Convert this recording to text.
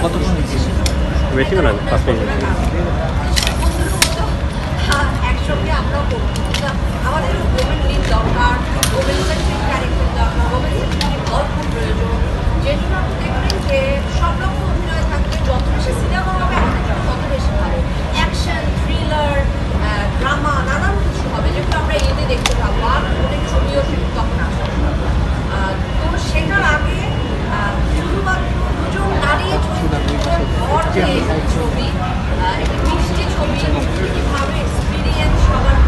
কতক্ষণ বেশিক্ষণ আগে আমাদের মিনিট দরকার দরকার প্রয়োজন যে ছবি একটি মিষ্টি ছবি কীভাবে এক্সপিরিয়েন্স সবার